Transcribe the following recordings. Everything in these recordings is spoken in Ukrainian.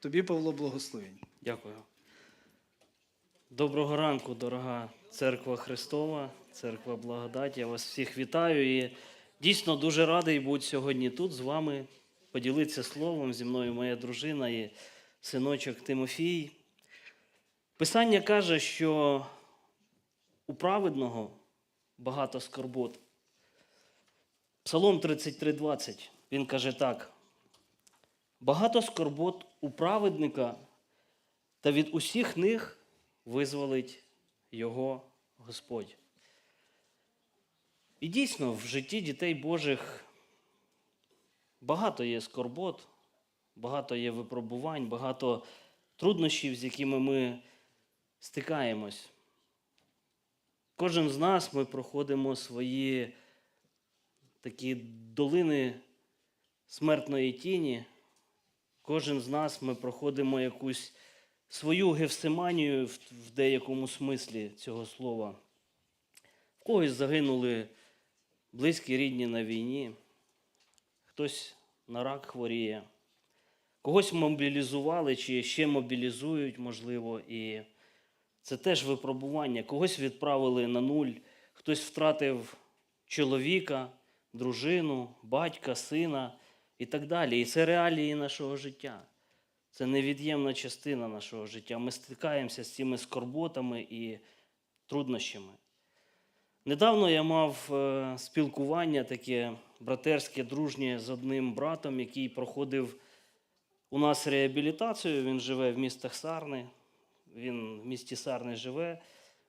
Тобі, Павло, благословень. Дякую. Доброго ранку, дорога церква Христова, церква Благодать. Я вас всіх вітаю і дійсно дуже радий бути сьогодні тут з вами, поділитися словом зі мною моя дружина і синочок Тимофій. Писання каже, що у праведного багато скорбот. Псалом 33:20. Він каже так: багато скорбот у праведника, та від усіх них визволить його Господь. І дійсно, в житті дітей Божих багато є скорбот, багато є випробувань, багато труднощів, з якими ми стикаємось. Кожен з нас ми проходимо свої такі долини смертної тіні. Кожен з нас ми проходимо якусь свою гефсиманію в, в деякому смислі цього слова. В когось загинули близькі рідні на війні, хтось на рак хворіє, когось мобілізували чи ще мобілізують, можливо, і це теж випробування. Когось відправили на нуль, хтось втратив чоловіка, дружину, батька, сина і так далі. І це реалії нашого життя. Це невід'ємна частина нашого життя. Ми стикаємося з цими скорботами і труднощами. Недавно я мав е, спілкування таке братерське, дружнє з одним братом, який проходив у нас реабілітацію. Він живе в містах Сарни. Він в місті Сарни живе.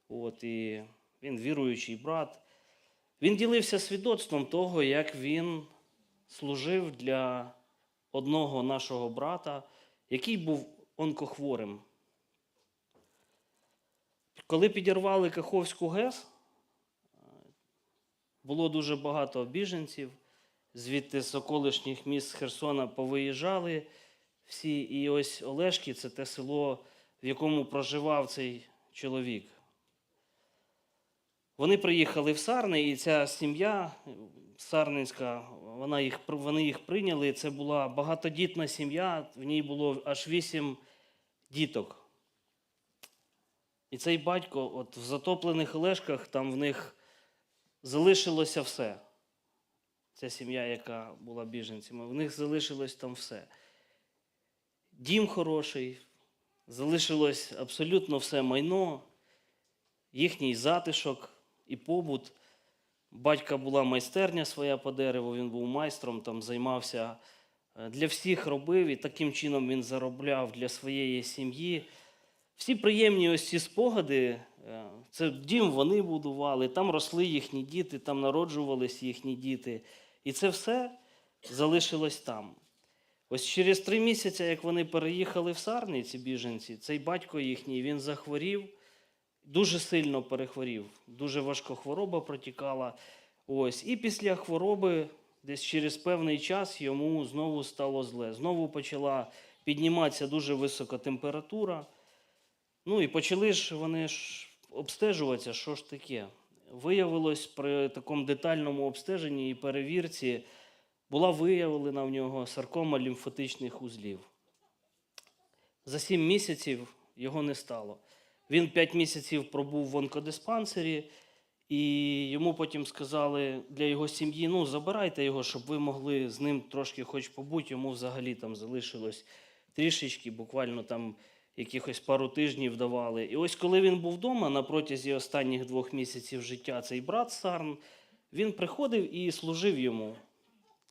От, і він віруючий брат. Він ділився свідоцтвом того, як він служив для одного нашого брата, який був онкохворим. Коли підірвали Каховську ГЕС, було дуже багато біженців, звідти з околишніх міст Херсона повиїжджали всі. І ось Олешки це те село, в якому проживав цей чоловік. Вони приїхали в Сарни, і ця сім'я Сарненська, вона їх, вони їх прийняли. Це була багатодітна сім'я, в ній було аж вісім діток. І цей батько, от в затоплених лежках, там в них залишилося все. Ця сім'я, яка була біженцями, в них залишилось там все. Дім хороший, залишилось абсолютно все майно, їхній затишок і побут. Батька була майстерня своя по дереву, він був майстром, там займався е, для всіх робив, і таким чином він заробляв для своєї сім'ї. Всі приємні ось ці спогади, е, це дім вони будували, там росли їхні діти, там народжувались їхні діти. І це все залишилось там. Ось через три місяці, як вони переїхали в Сарни, ці біженці, цей батько їхній він захворів, дуже сильно перехворів, дуже важко хвороба протікала. Ось. І після хвороби, десь через певний час, йому знову стало зле. Знову почала підніматися дуже висока температура. Ну і почали ж вони ж обстежуватися, що ж таке. Виявилось при такому детальному обстеженні і перевірці була виявлена в нього саркома лімфатичних узлів. За сім місяців його не стало. Він п'ять місяців пробув в онкодиспансері, і йому потім сказали для його сім'ї: ну, забирайте його, щоб ви могли з ним трошки хоч побути. Йому взагалі там залишилось трішечки, буквально там якихось пару тижнів давали. І ось коли він був вдома на протязі останніх двох місяців життя, цей брат Сарн, він приходив і служив йому,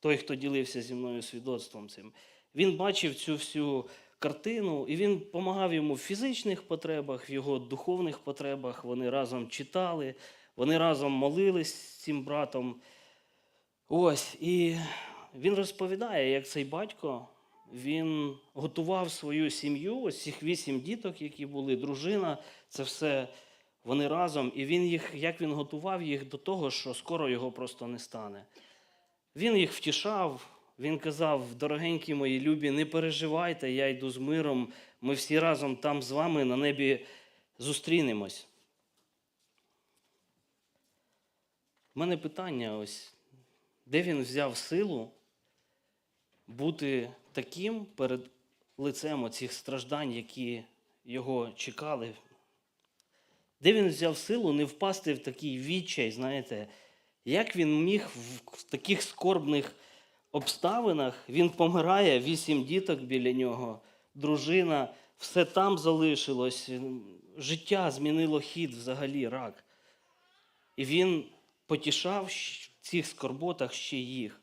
той, хто ділився зі мною свідоцтвом цим. Він бачив цю всю картину, і він допомагав йому в фізичних потребах, в його духовних потребах. Вони разом читали, вони разом молились з цим братом. Ось, і він розповідає, як цей батько він готував свою сім'ю, ось цих вісім діток, які були, дружина, це все вони разом. І він їх, як він готував їх до того, що скоро його просто не стане. Він їх втішав, він казав: дорогенькі мої любі, не переживайте, я йду з миром, ми всі разом там з вами на небі зустрінемось. У мене питання ось, де він взяв силу бути таким перед лицем оцих страждань, які його чекали. Де він взяв силу не впасти в такий відчай, знаєте, як він міг в таких скорбних обставинах, він помирає, вісім діток біля нього, дружина, все там залишилось, життя змінило хід взагалі рак. І він потішав в цих скорботах ще їх.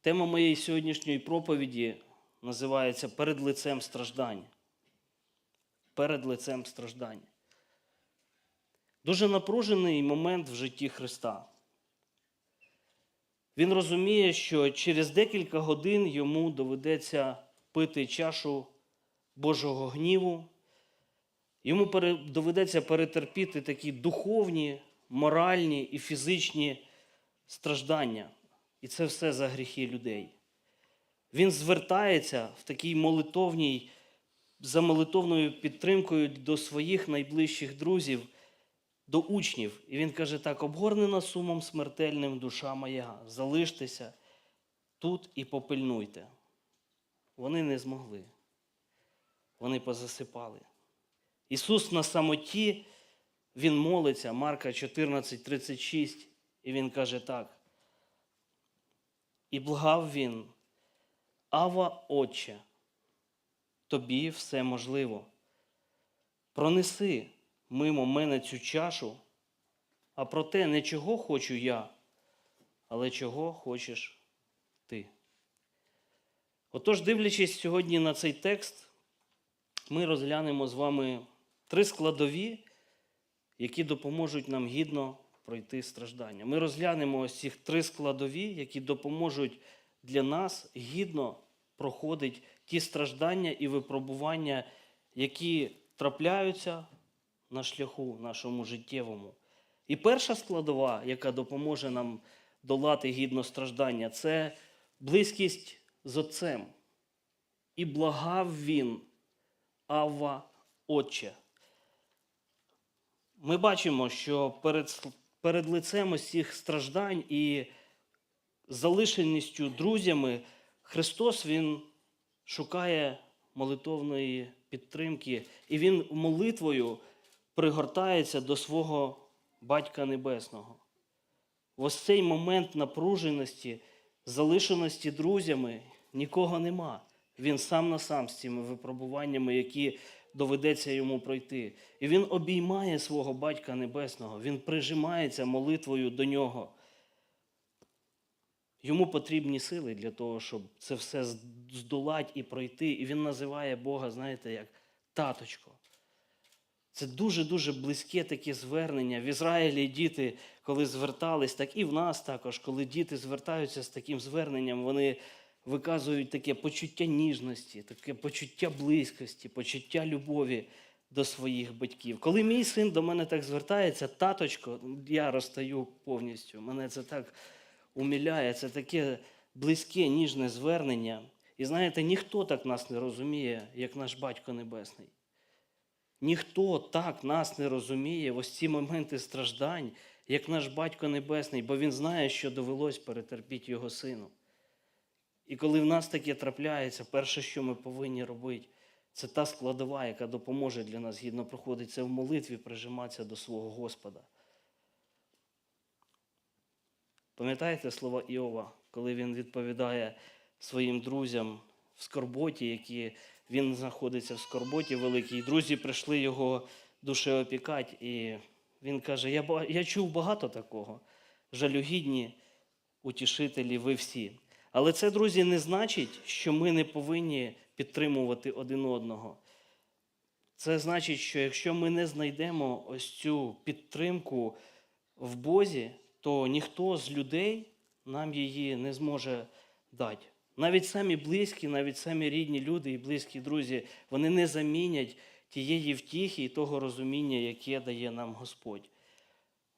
Тема моєї сьогоднішньої проповіді називається Перед лицем страждань. Перед лицем страждань. Дуже напружений момент в житті Христа. Він розуміє, що через декілька годин йому доведеться пити чашу Божого гніву. Йому доведеться перетерпіти такі духовні, моральні і фізичні страждання. І це все за гріхи людей. Він звертається в такій молитовній, за молитовною підтримкою до своїх найближчих друзів, до учнів. І він каже так: обгорнена сумом смертельним душа моя, залиштеся тут і попильнуйте. Вони не змогли. Вони позасипали. Ісус на самоті, Він молиться, Марка 14, 36, і Він каже так. І благав він, Ава, Отче, тобі все можливо. Пронеси мимо мене цю чашу, а проте не чого хочу я, але чого хочеш ти. Отож, дивлячись сьогодні на цей текст, ми розглянемо з вами три складові, які допоможуть нам гідно пройти страждання. Ми розглянемо ось цих три складові, які допоможуть для нас гідно проходити ті страждання і випробування, які трапляються на шляху нашому життєвому. І перша складова, яка допоможе нам долати гідно страждання, це близькість з Отцем. І благав він, Авва, Отче. Ми бачимо, що перед, перед лицем усіх страждань і залишеністю друзями Христос Він шукає молитовної підтримки, і Він молитвою пригортається до свого Батька Небесного. В ось цей момент напруженості, залишеності друзями нікого нема. Він сам на сам з цими випробуваннями, які доведеться йому пройти. І він обіймає свого Батька Небесного, він прижимається молитвою до нього. Йому потрібні сили для того, щоб це все здолати і пройти. І він називає Бога, знаєте, як таточко. Це дуже-дуже близьке таке звернення. В Ізраїлі діти, коли звертались, так і в нас також, коли діти звертаються з таким зверненням, вони виказують таке почуття ніжності, таке почуття близькості, почуття любові до своїх батьків. Коли мій син до мене так звертається, таточко, я розстаю повністю. Мене це так умиляє, це таке близьке, ніжне звернення. І знаєте, ніхто так нас не розуміє, як наш батько Небесний. Ніхто так нас не розуміє в ось ці моменти страждань, як наш Батько Небесний, бо Він знає, що довелось перетерпіти його сину. І коли в нас таке трапляється, перше, що ми повинні робити, це та складова, яка допоможе для нас гідно проходити, це в молитві прижиматися до свого Господа. Пам'ятаєте слова Іова, коли він відповідає своїм друзям в скорботі, які він знаходиться в скорботі великій. Друзі прийшли його душеопікати, і він каже: я, я чув багато такого. Жалюгідні утішителі, ви всі. Але це, друзі, не значить, що ми не повинні підтримувати один одного. Це значить, що якщо ми не знайдемо ось цю підтримку в Бозі, то ніхто з людей нам її не зможе дати. Навіть самі близькі, навіть самі рідні люди і близькі друзі, вони не замінять тієї втіхи і того розуміння, яке дає нам Господь.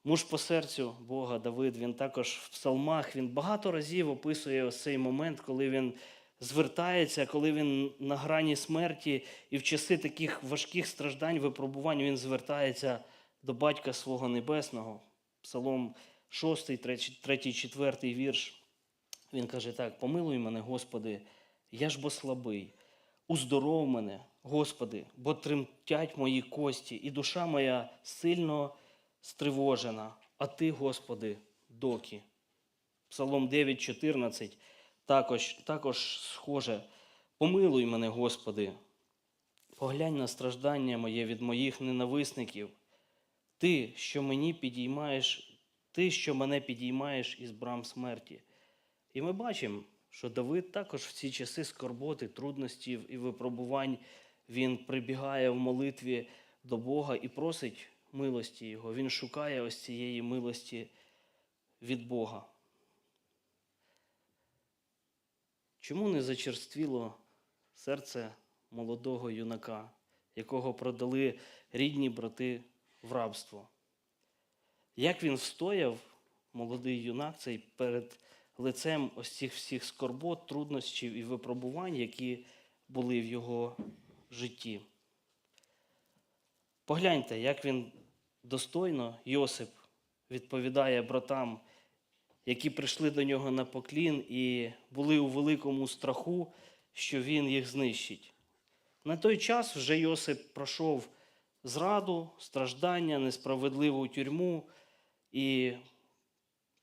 Муж по серцю Бога Давид, він також в псалмах, він багато разів описує ось цей момент, коли він звертається, коли він на грані смерті, і в часи таких важких страждань, випробувань він звертається до батька свого небесного. Псалом 6, 3, 4 вірш. Він каже так: помилуй мене, Господи, я ж бо слабий. Уздоров мене, Господи, бо тремтять мої кості, і душа моя сильно стривожена. А Ти, Господи, доки. Псалом 9,14 також, також схоже. Помилуй мене, Господи, поглянь на страждання моє від моїх ненависників. Ти, що мені підіймаєш, ти, що мене підіймаєш із брам смерті. І ми бачимо, що Давид також в ці часи скорботи, трудностей і випробувань він прибігає в молитві до Бога і просить милості Його. Він шукає ось цієї милості від Бога. Чому не зачерствіло серце молодого юнака, якого продали рідні брати в рабство? Як він встояв, молодий юнак, цей перед лицем ось цих всіх скорбот, труднощів і випробувань, які були в його житті? Погляньте, як він достойно, Йосип, відповідає братам, які прийшли до нього на поклін і були у великому страху, що він їх знищить. На той час вже Йосип пройшов зраду, страждання, несправедливу тюрму і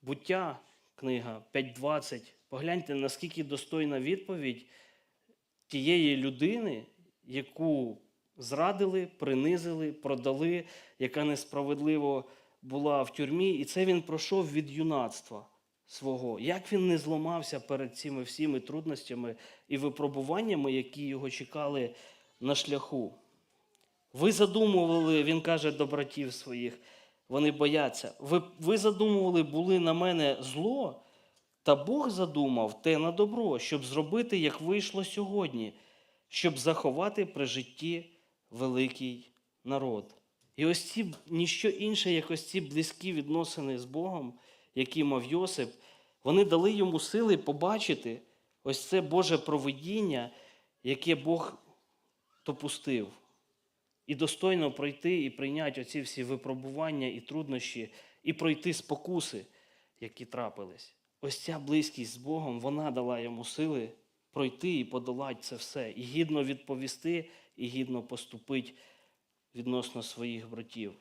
буття, книга 5.20. Погляньте, наскільки достойна відповідь тієї людини, яку зрадили, принизили, продали, яка несправедливо була в тюрмі, і це він пройшов від юнацтва свого. Як він не зламався перед цими всіми трудностями і випробуваннями, які його чекали на шляху. Ви задумували, він каже до братів своїх, вони бояться. Ви, ви задумували, були на мене зло, та Бог задумав те на добро, щоб зробити, як вийшло сьогодні, щоб заховати при житті великий народ. І ось ці ніщо інше, як ось ці близькі відносини з Богом, які мав Йосип, вони дали йому сили побачити ось це Боже провидіння, яке Бог допустив. І достойно пройти і прийняти оці всі випробування і труднощі, і пройти спокуси, які трапились. Ось ця близькість з Богом, вона дала йому сили пройти і подолати це все, і гідно відповісти, і гідно поступити відносно своїх братів.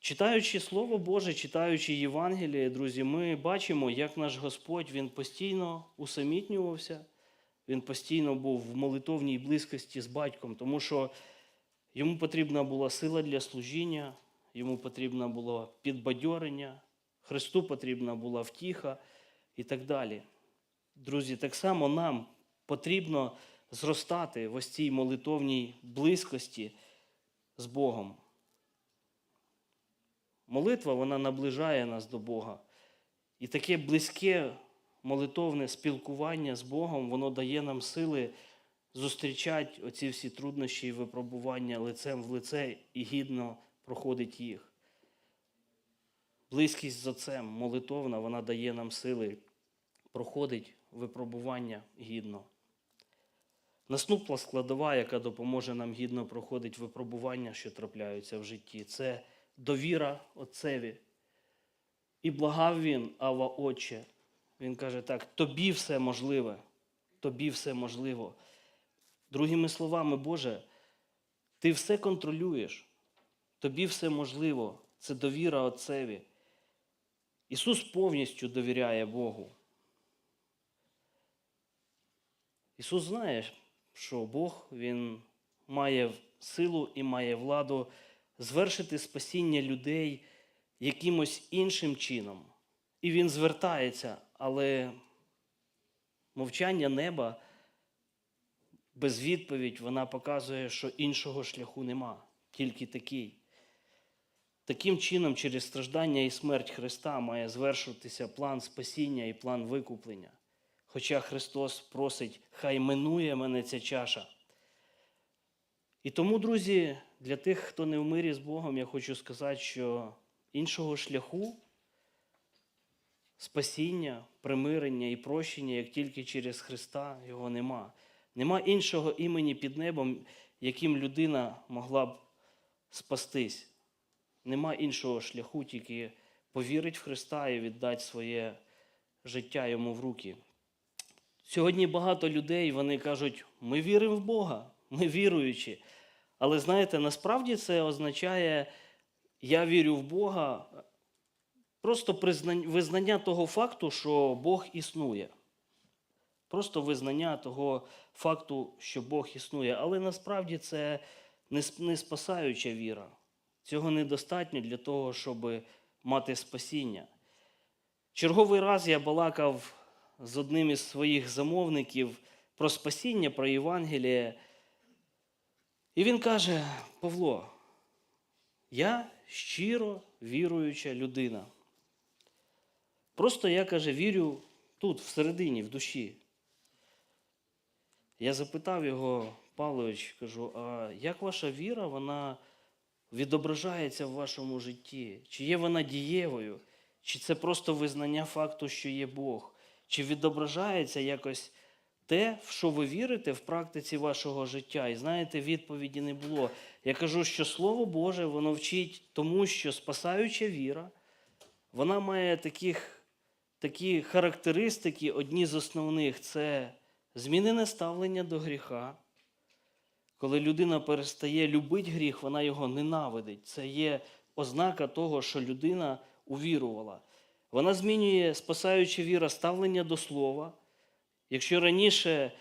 Читаючи Слово Боже, читаючи Євангеліє, друзі, ми бачимо, як наш Господь він постійно усамітнювався, він постійно був в молитовній близькості з батьком, тому що йому потрібна була сила для служіння, йому потрібно було підбадьорення, Христу потрібна була втіха і так далі. Друзі, так само нам потрібно зростати в ось цій молитовній близькості з Богом. Молитва вона наближає нас до Бога. І таке близьке молитовне спілкування з Богом, воно дає нам сили зустрічати оці всі труднощі і випробування лицем в лице і гідно проходить їх. Близькість з Отцем, молитовна, вона дає нам сили проходить випробування гідно. Наступна складова, яка допоможе нам гідно проходити випробування, що трапляються в житті, це довіра Отцеві. І благав він, Ава Отче. Він каже так: тобі все можливе, тобі все можливо. Другими словами, Боже, ти все контролюєш, тобі все можливо. Це довіра Отцеві. Ісус повністю довіряє Богу. Ісус знає, що Бог Він має силу і має владу звершити спасіння людей якимось іншим чином. І Він звертається, але мовчання неба без відповідь вона показує, що іншого шляху нема, тільки такий. Таким чином, через страждання і смерть Христа має звершуватися план спасіння і план викуплення. Хоча Христос просить, хай минує мене ця чаша. І тому, друзі, для тих, хто не в мирі з Богом, я хочу сказати, що іншого шляху спасіння, примирення і прощення, як тільки через Христа, його нема. Нема іншого імені під небом, яким людина могла б спастись. Нема іншого шляху, тільки повірить в Христа і віддати своє життя йому в руки. Сьогодні багато людей вони кажуть, ми віримо в Бога, ми віруючі. Але знаєте, насправді це означає, я вірю в Бога, просто визнання того факту, що Бог існує. Просто визнання того факту, що Бог існує. Але насправді це не спасаюча віра. Цього недостатньо для того, щоб мати спасіння. Черговий раз я балакав з одним із своїх замовників про спасіння, про Євангеліє. І він каже: Павло, я щиро віруюча людина. Просто я каже, вірю тут, всередині, в душі. Я запитав його, Павлович, кажу, а як ваша віра, вона відображається в вашому житті? Чи є вона дієвою? Чи це просто визнання факту, що є Бог? Чи відображається якось те, в що ви вірите в практиці вашого життя? І знаєте, відповіді не було. Я кажу, що Слово Боже, воно вчить тому, що спасаюча віра, вона має таких, такі характеристики, одні з основних це змінене ставлення до гріха. Коли людина перестає любити гріх, вона його ненавидить. Це є ознака того, що людина увірувала. Вона змінює, спасаючи віра, ставлення до слова. Якщо раніше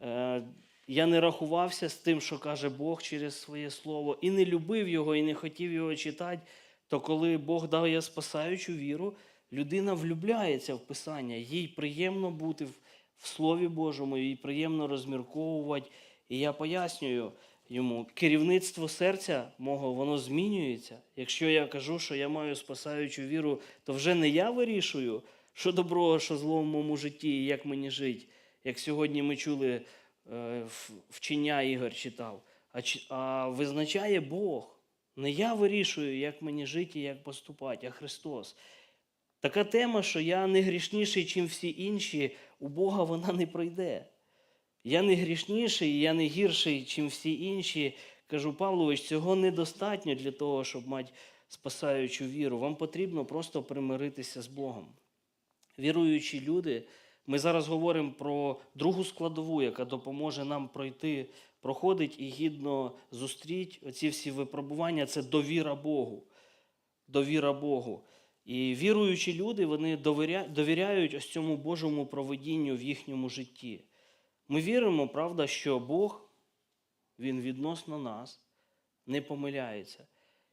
е, я не рахувався з тим, що каже Бог через своє слово, і не любив його, і не хотів його читати, то коли Бог дає спасаючу віру, людина влюбляється в Писання, їй приємно бути в, в Слові Божому, їй приємно розмірковувати. І я пояснюю йому, керівництво серця мого, воно змінюється. Якщо я кажу, що я маю спасаючу віру, то вже не я вирішую, що доброго, що зло в моєму житті і як мені жити. Як сьогодні ми чули, е, вчення Ігор читав, а, визначає Бог. Не я вирішую, як мені жити і як поступати, а Христос. Така тема, що я не грішніший, чим всі інші, у Бога вона не пройде. Я не грішніший, я не гірший, чим всі інші. Кажу, Павлович, цього недостатньо для того, щоб мати спасаючу віру. Вам потрібно просто примиритися з Богом. Віруючі люди, ми зараз говоримо про другу складову, яка допоможе нам пройти, проходить і гідно зустріти оці всі випробування це довіра Богу. Довіра Богу. І віруючі люди вони довіряють ось цьому Божому проведінню в їхньому житті. Ми віримо, правда, що Бог, Він відносно нас не помиляється.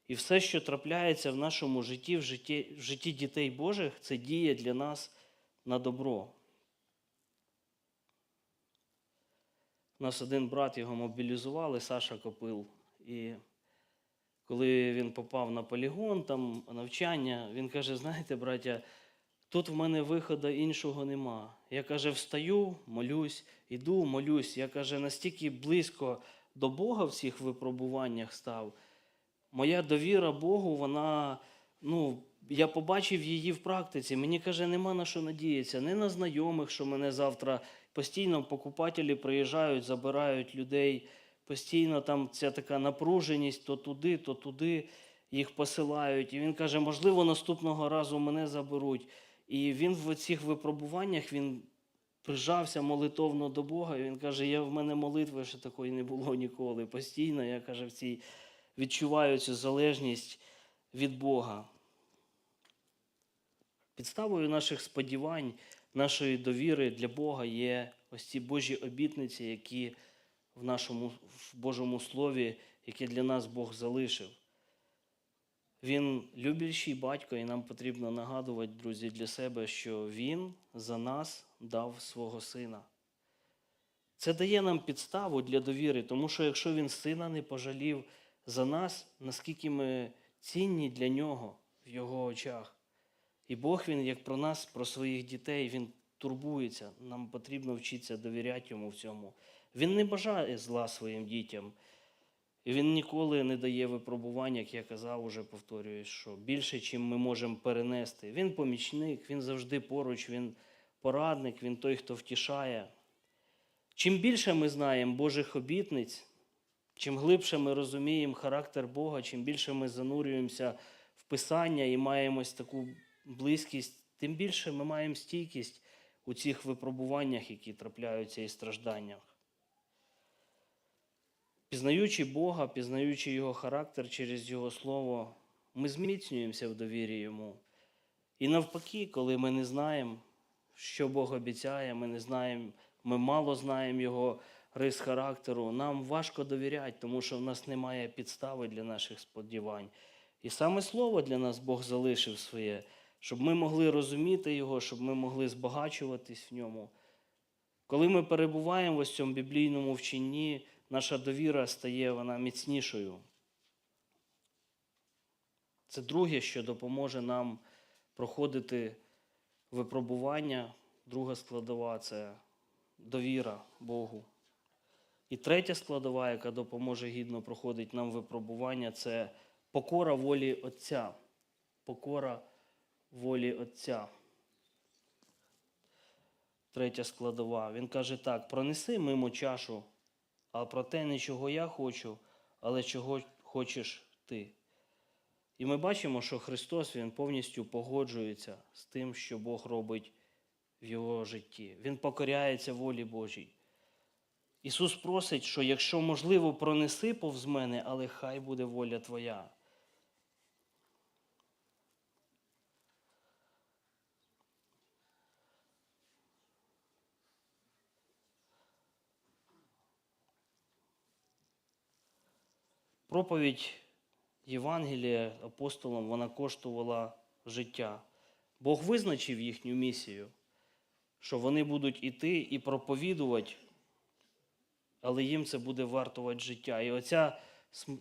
І все, що трапляється в нашому житті, в житті, в житті дітей Божих, це діє для нас на добро. У нас один брат його мобілізували, Саша Копил. І коли він попав на полігон, там навчання, він каже: знаєте, браття, тут в мене виходу іншого нема. Я каже, встаю, молюсь, іду, молюсь. Я каже, настільки близько до Бога в цих випробуваннях став. Моя довіра Богу, вона, ну, я побачив її в практиці. Мені каже, нема на що надіятися, не на знайомих, що мене завтра постійно покупателі приїжджають, забирають людей. Постійно там ця така напруженість, то туди, то туди їх посилають. І він каже, можливо, наступного разу мене заберуть. І він в цих випробуваннях він прижався молитовно до Бога. І він каже: я в мене молитви ще такої не було ніколи. Постійно я каже, в цій відчуваю цю залежність від Бога. Підставою наших сподівань, нашої довіри для Бога є ось ці Божі обітниці, які в нашому в Божому Слові, яке для нас Бог залишив. Він люблячий батько, і нам потрібно нагадувати, друзі, для себе, що Він за нас дав свого сина. Це дає нам підставу для довіри, тому що якщо він сина не пожалів за нас, наскільки ми цінні для нього в його очах. І Бог він, як про нас, про своїх дітей, він турбується. Нам потрібно вчитися довіряти йому в цьому. Він не бажає зла своїм дітям. І він ніколи не дає випробувань, як я казав, уже повторююсь, що більше, чим ми можемо перенести. Він помічник, він завжди поруч, він порадник, він той, хто втішає. Чим більше ми знаємо Божих обітниць, чим глибше ми розуміємо характер Бога, чим більше ми занурюємося в Писання і маємо таку близькість, тим більше ми маємо стійкість у цих випробуваннях, які трапляються і стражданнях. Пізнаючи Бога, пізнаючи Його характер через Його Слово, ми зміцнюємося в довірі Йому. І навпаки, коли ми не знаємо, що Бог обіцяє, ми не знаємо, ми мало знаємо Його рис характеру, нам важко довіряти, тому що в нас немає підстави для наших сподівань. І саме слово для нас Бог залишив своє, щоб ми могли розуміти Його, щоб ми могли збагачуватись в ньому. Коли ми перебуваємо в цьому біблійному вченні, наша довіра стає вона міцнішою. Це друге, що допоможе нам проходити випробування. Друга складова це довіра Богу. І третя складова, яка допоможе гідно проходити нам випробування, це покора волі Отця. Покора волі Отця. Третя складова. Він каже так: пронеси мимо чашу, а про те не чого я хочу, але чого хочеш ти. І ми бачимо, що Христос Він повністю погоджується з тим, що Бог робить в його житті. Він покоряється волі Божій. Ісус просить, що якщо можливо, пронеси повз мене, але хай буде воля Твоя. Проповідь Євангелія апостолам вона коштувала життя. Бог визначив їхню місію, що вони будуть іти і проповідувати, але їм це буде вартувати життя. І оця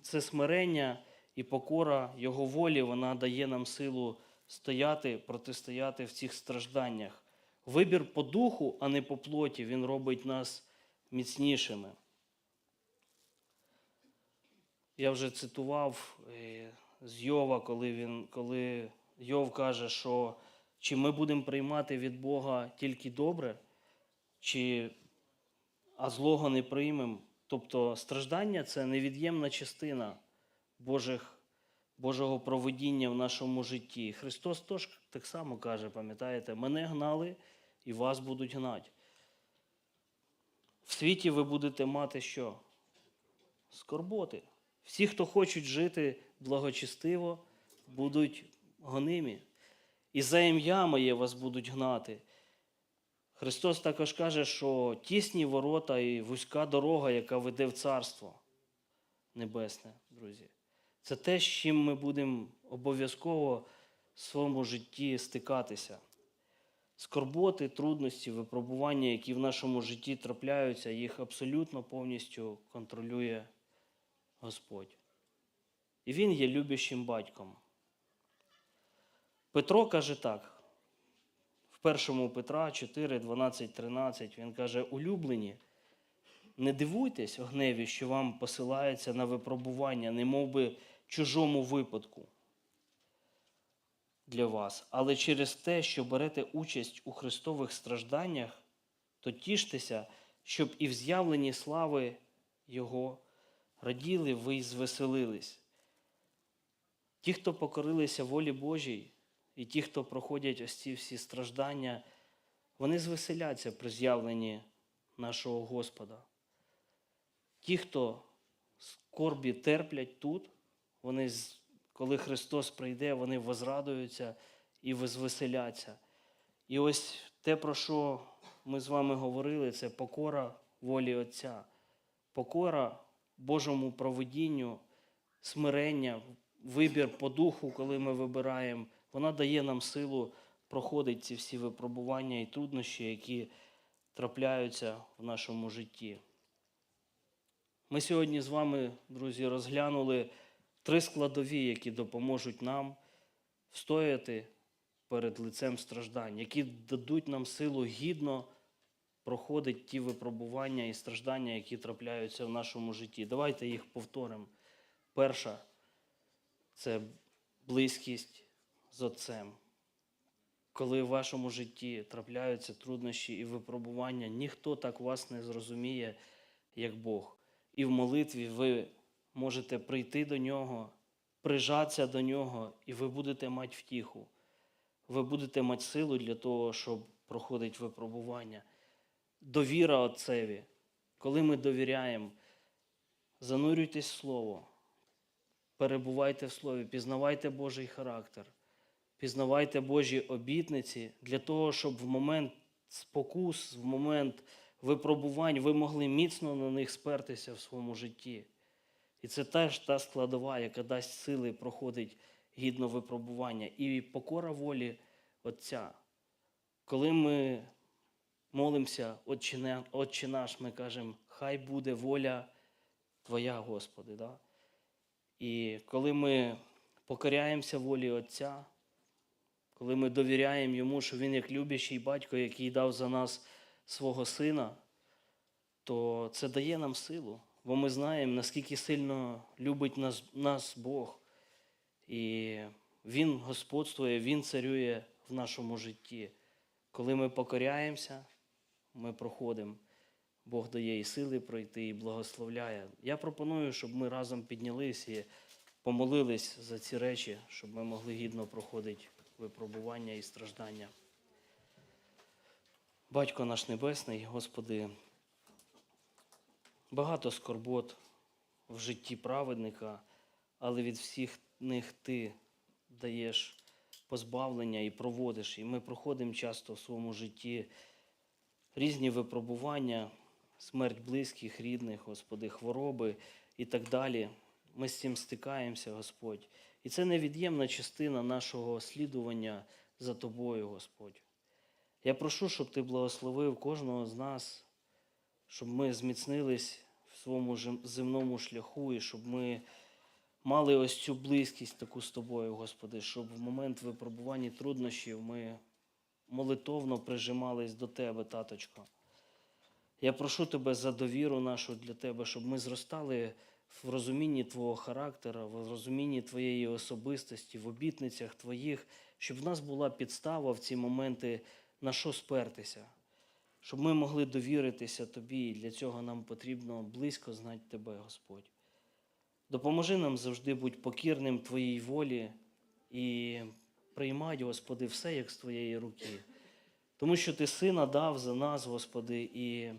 це смирення і покора Його волі, вона дає нам силу стояти, протистояти в цих стражданнях. Вибір по духу, а не по плоті, він робить нас міцнішими. Я вже цитував е, з Йова, коли, він, коли Йов каже, що чи ми будемо приймати від Бога тільки добре, чи а злого не приймемо. Тобто страждання це невід'ємна частина Божих, Божого проведіння в нашому житті. Христос теж так само каже, пам'ятаєте, мене гнали і вас будуть гнати. В світі ви будете мати що? Скорботи. Всі, хто хочуть жити благочестиво, будуть гонимі. І за ім'я моє вас будуть гнати. Христос також каже, що тісні ворота і вузька дорога, яка веде в Царство Небесне, друзі. Це те, з чим ми будемо обов'язково в своєму житті стикатися. Скорботи, трудності, випробування, які в нашому житті трапляються, їх абсолютно повністю контролює Господь. І Він є любящим батьком. Петро каже так. В першому Петра 4, 12, 13 він каже: улюблені, не дивуйтесь гневі, що вам посилається на випробування, не би чужому випадку для вас, але через те, що берете участь у Христових стражданнях, то тіштеся, щоб і в з'явленні слави Його раділи ви й звеселились. Ті, хто покорилися волі Божій, і ті, хто проходять ось ці всі страждання, вони звеселяться при з'явленні нашого Господа. Ті, хто скорбі терплять тут, вони, коли Христос прийде, вони возрадуються і возвеселяться. І ось те, про що ми з вами говорили, це покора волі Отця, покора Божому проведінню, смирення, вибір по духу, коли ми вибираємо, вона дає нам силу проходити ці всі випробування і труднощі, які трапляються в нашому житті. Ми сьогодні з вами, друзі, розглянули три складові, які допоможуть нам встояти перед лицем страждань, які дадуть нам силу гідно проходити ті випробування і страждання, які трапляються в нашому житті. Давайте їх повторимо. Перша це близькість з Отцем. Коли в вашому житті трапляються труднощі і випробування, ніхто так вас не зрозуміє, як Бог. І в молитві ви можете прийти до Нього, прижатися до Нього, і ви будете мати втіху. Ви будете мати силу для того, щоб проходить випробування. Довіра Отцеві. Коли ми довіряємо, занурюйтесь в Слово, перебувайте в Слові, пізнавайте Божий характер, пізнавайте Божі обітниці для того, щоб в момент спокус, в момент випробувань ви могли міцно на них спертися в своєму житті. І це теж та складова, яка дасть сили проходить гідно випробування. І покора волі Отця. Коли ми молимося, Отче наш, ми кажемо, хай буде воля Твоя, Господи. Да? І коли ми покоряємося волі Отця, коли ми довіряємо Йому, що Він як любящий батько, який дав за нас свого сина, то це дає нам силу. Бо ми знаємо, наскільки сильно любить нас, нас Бог. І Він господствує, Він царює в нашому житті. Коли ми покоряємося, ми проходимо. Бог дає і сили пройти, і благословляє. Я пропоную, щоб ми разом піднялись і помолились за ці речі, щоб ми могли гідно проходити випробування і страждання. Батько наш Небесний, Господи, багато скорбот в житті праведника, але від всіх них Ти даєш позбавлення і проводиш. І ми проходимо часто в своєму житті різні випробування, смерть близьких, рідних, Господи, хвороби і так далі. Ми з цим стикаємося, Господь. І це невід'ємна частина нашого слідування за Тобою, Господь. Я прошу, щоб Ти благословив кожного з нас, щоб ми зміцнились в своєму земному шляху і щоб ми мали ось цю близькість таку з тобою, Господи, щоб в момент випробування труднощів ми молитовно прижимались до Тебе, таточко. Я прошу Тебе за довіру нашу для Тебе, щоб ми зростали в розумінні Твого характера, в розумінні Твоєї особистості, в обітницях Твоїх, щоб в нас була підстава в ці моменти на що спертися, щоб ми могли довіритися Тобі, і для цього нам потрібно близько знати Тебе, Господь. Допоможи нам завжди бути покірним Твоїй волі і приймати, Господи, все як з Твоєї руки. Тому що Ти сина дав за нас, Господи, і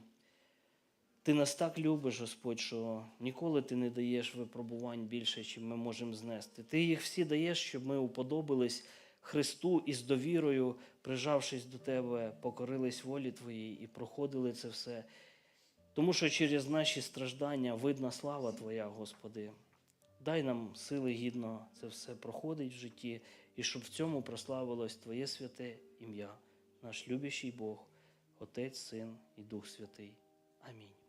Ти нас так любиш, Господь, що ніколи Ти не даєш випробувань більше, чим ми можемо знести. Ти їх всі даєш, щоб ми уподобились Христу і з довірою, прижавшись до Тебе, покорились волі Твоїй і проходили це все. Тому що через наші страждання видна слава Твоя, Господи. Дай нам сили гідно це все проходить в житті, і щоб в цьому прославилось Твоє святе ім'я, наш любящий Бог, Отець, Син і Дух Святий. Амінь.